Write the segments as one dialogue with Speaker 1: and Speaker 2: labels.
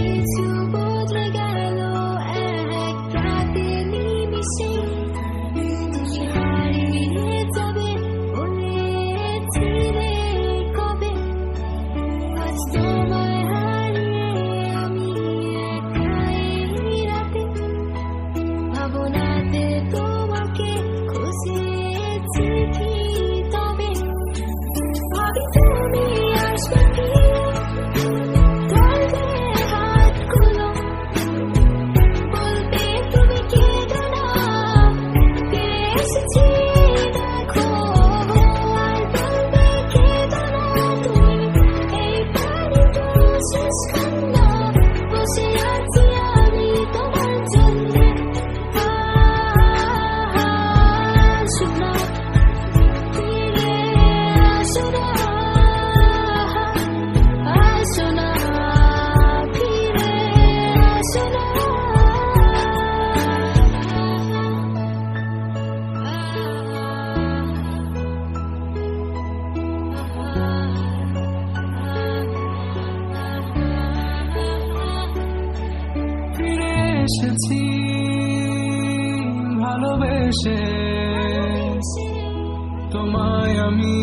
Speaker 1: need to এসেছি
Speaker 2: ভালোবেসে। তোমায় আমি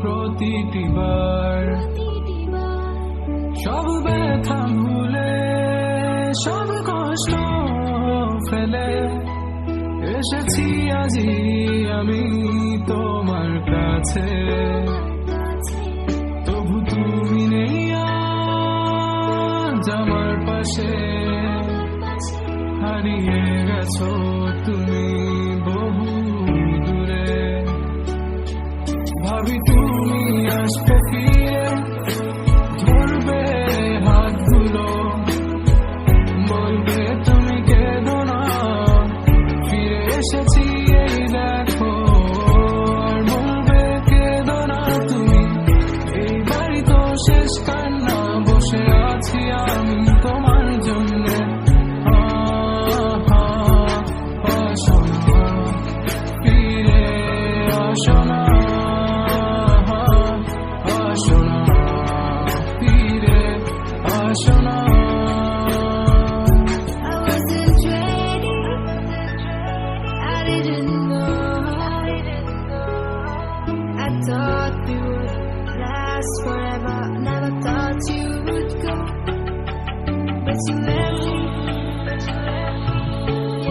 Speaker 2: প্রতিটি বার। সব ব্যথা ভুলে, সব কষ্ট ফেলে। এসেছি আজি আমি তোমার কাছে। তবু তুমি নেই আমার পাশে। হারিয়ে গেছো তুমি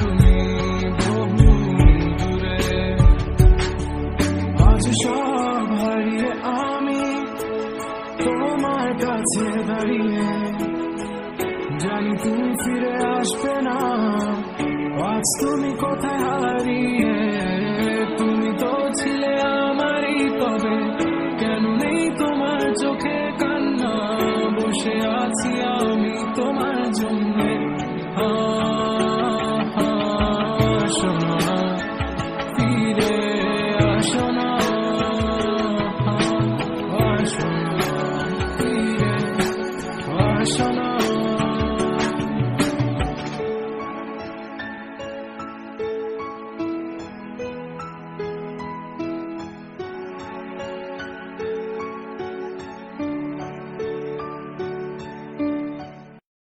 Speaker 2: তুমি হারিয়ে আমি কাছে জানি তুমি ফিরে আসবে না। আজ তুমি কোথায় হারিয়ে?